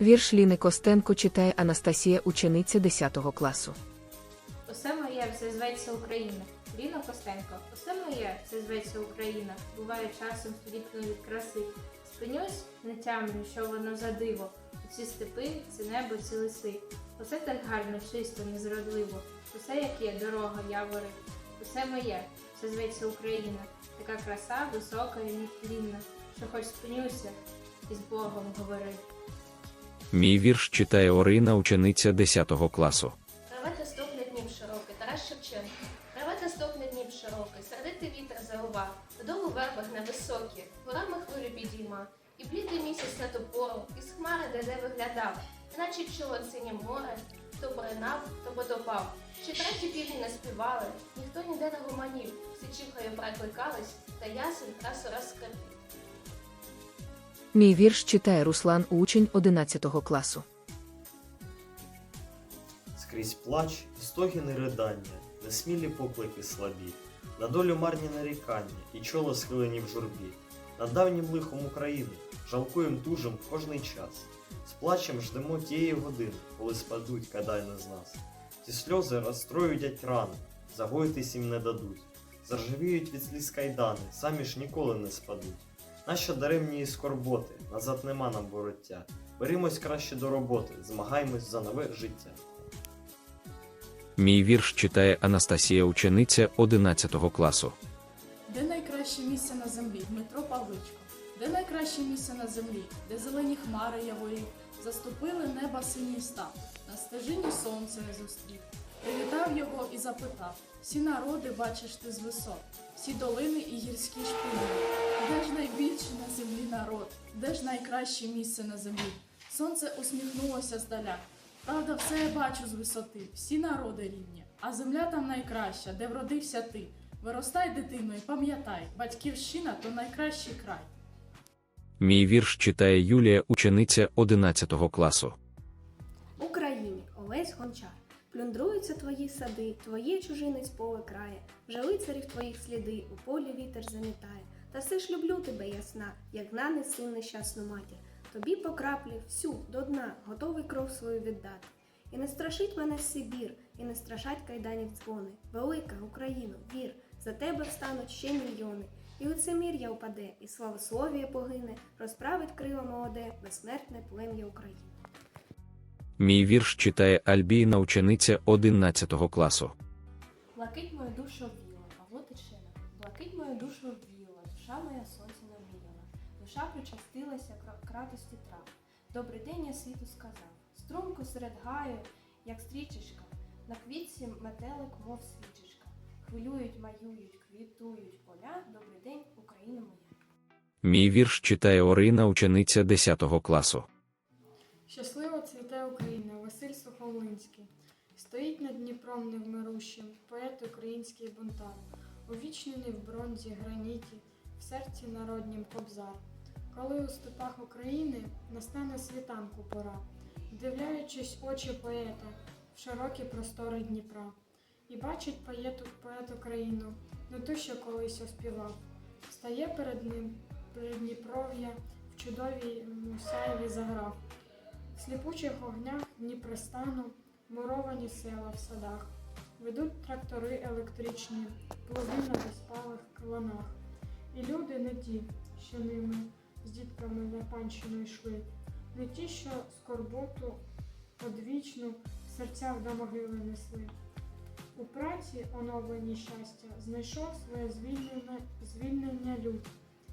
Вірш Ліни Костенко читає Анастасія, учениця 10 класу. Усе моє, все зветься Україна. Ліна Костенко, усе моє, все зветься Україна. Буває часом сліпну від краси. Спинюсь, не тямлю, що воно за диво. Ці степи, це небо, ці лиси. Усе так гарно, чисто, незрадливо. Усе як є, дорога, явори. Усе моє, все зветься Україна. Така краса, висока і нетлінна, що хоч спинюся і з Богом говори. Мій вірш читає Орина, учениця 10 класу. Травета стогне днів широкий, Тарас Шевченко. Травета стогне днів широкий, сердитий вітер завива, додолу вербах невисокі, горами хвилю підійма, і блідий місяць на ту пору, із хмари де де виглядав, наче чуло синє море, то поринав, то потопав. Ще треті півні не співали, ніхто ніде не гуманів, всі чихою перекликались, та ясен раз у раз скрипів. Мій вірш читає Руслан, учень 11 класу. Скрізь плач і стогіни ридання, несмілі поклики слабі, на долю марні нарікання і чоло схилені в журбі. Над давнім лихом України жалкуєм тужим кожний час. З плачем ждемо тієї години, коли спадуть кадайни з нас. Ті сльози розстроюдять рани, загоїтись їм не дадуть. Заржавіють від сліз кайдани, самі ж ніколи не спадуть. Нащо даремні і скорботи, назад нема нам вороття. Берімось краще до роботи, змагаємось за нове життя. Мій вірш читає Анастасія, учениця 11 класу. Де найкраще місце на землі? Дмитро Павличко. Де найкраще місце на землі, де зелені хмари яворі, заступили неба синій став, на стежині сонце не зустрів. Привітав його і запитав: всі народи бачиш ти з висот, всі долини і гірські шпини. Де ж найбільший на землі народ? Де ж найкраще місце на землі? Сонце усміхнулося здаля. Правда, все я бачу з висоти, всі народи рівні, а земля там найкраща, де вродився ти. Виростай, дитино, і пам'ятай, батьківщина то найкращий край. Мій вірш читає Юлія, учениця 11 класу. Україні, Олесь Гончар. Плюндруються твої сади, твоє чужинець поле крає, вже лицарів твоїх сліди, у полі вітер замітає. Та все ж люблю тебе, ясна, як гна несу нещасну матір. Тобі по краплі всю до дна, готовий кров свою віддати. І не страшить мене Сибір, і не страшать кайданів дзвони. Велика Україно, вір, за тебе встануть ще мільйони. І лицемір'я упаде, і славослов'я погине, розправить крила молоде, безсмертне плем'я України. Мій вірш читає Альбіна, учениця 11 класу. Блакить мою душу віла, Павло Тичина. Блакить мою душу віла, душа моя сонце навіяла. Душа причастилася кратості трав. Добрий день я світу сказав. Струмко серед гаю, як стрічечка, на квітці метелик, мов свічечка. Хвилюють, маюють, квітують поля. Добрий день, Україна моя. Мій вірш читає Орина, учениця 10 класу. Щасливо Василь Сухомлинський. Стоїть над Дніпром невмирущим, поет український бунтар, увічнений в бронзі, граніті, в серці народнім кобзар. Коли у степах України настане світанку пора, вдивляючись очі поета в широкі простори Дніпра, і бачить поет, поет Україну, не ту, що колись оспівав, стає перед ним Придніпров'я в чудовій сяйві заграв. Сліпучих огнях Дніпрестану муровані села в садах. Ведуть трактори електричні, плуги на безпалих кланах. І люди не ті, що ними з дітками на панщину йшли, не ті, що скорботу одвічну в серцях до могили несли. У праці оновлені щастя знайшов своє звільнення, звільнення люд.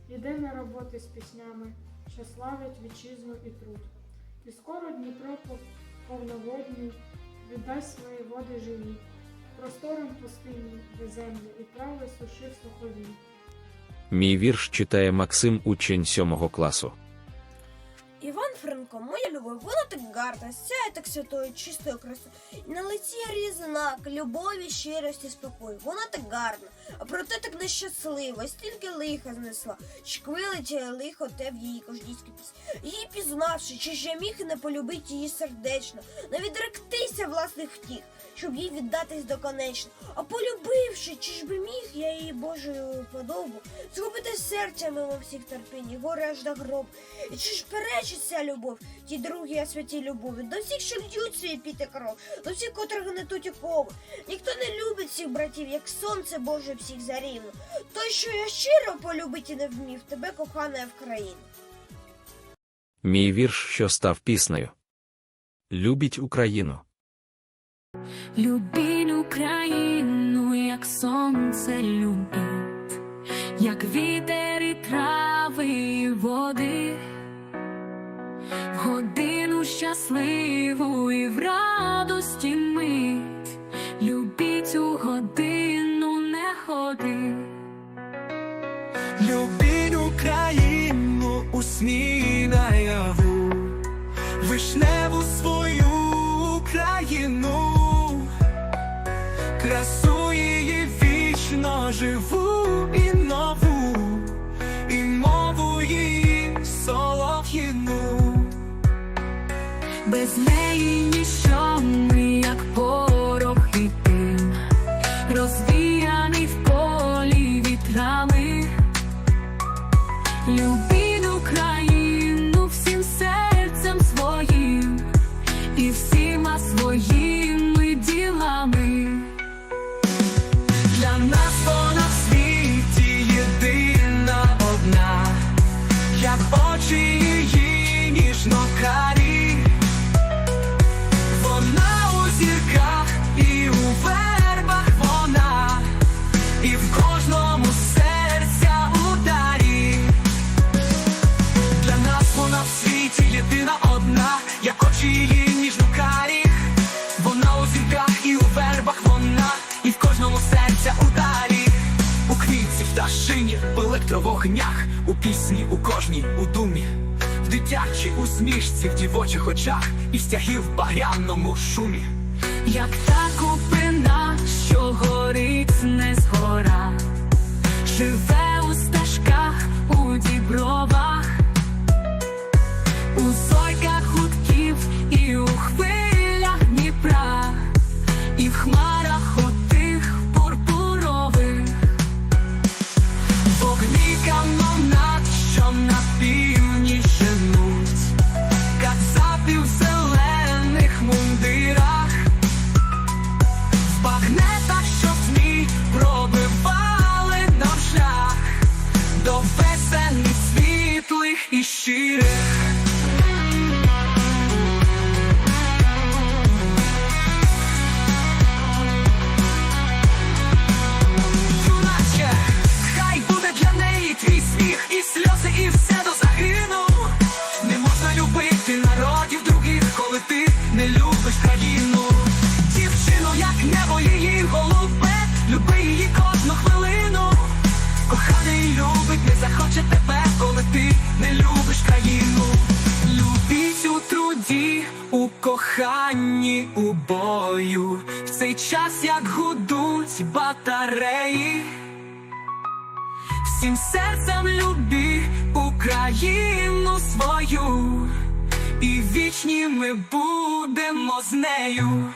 Іде на роботи з піснями, що славять вітчизну і труд. І скоро Дніпро повноводний віддасть свої води живі, простором пустині, де землі і трави сушив сухові. Мій вірш читає Максим, учень 7 класу. Іван Франко, моя любов, вона так гарна, сяє так святою, чистою красою. І на лиці різ знак любові, щирості, спокою. Вона так гарна, а проте так нещаслива, стільки лиха знесла. Шквилить лихо те в її кождійській пісні. Її пізнавши, чи я міг не полюбити її сердечно, не відректися власних втіх. щоб їй віддатись доконечно. А полюбивши, чи ж би міг я її Божою подобу, згубити серця мимо всіх терпінь, горе аж до гроб. І чи ж перечить ця любов, ті другі, святі любові, до всіх, що льють свій піти кров, до всіх, котрих гнетуть окови. Ніхто не любить всіх братів, як сонце Боже всіх зарівно. Той, що я щиро полюбить і не вмів, тебе кохана в країну. Мій вірш, що став піснею. Любіть Україну. Любіть Україну, як сонце любить, як вітер і трави і води, годину щасливу і в радості мить, любіть у годину негоди. Любіть красу її вічно живу і нову, і мову її солов'їну. Без неї ніщо ми, як порох і дим, розвіяний в полі вітрами. Любіть електровогнях, у пісні, у кожній, у думі, в дитячій усмішці, в дівочих очах, і стягів в багряному шумі. Як та купина, що горить не згора, живе у стежках, у дібровах, коханні, у бою, в цей час, як гудуть батареї. Всім серцем люби Україну свою, і вічні ми будемо з нею.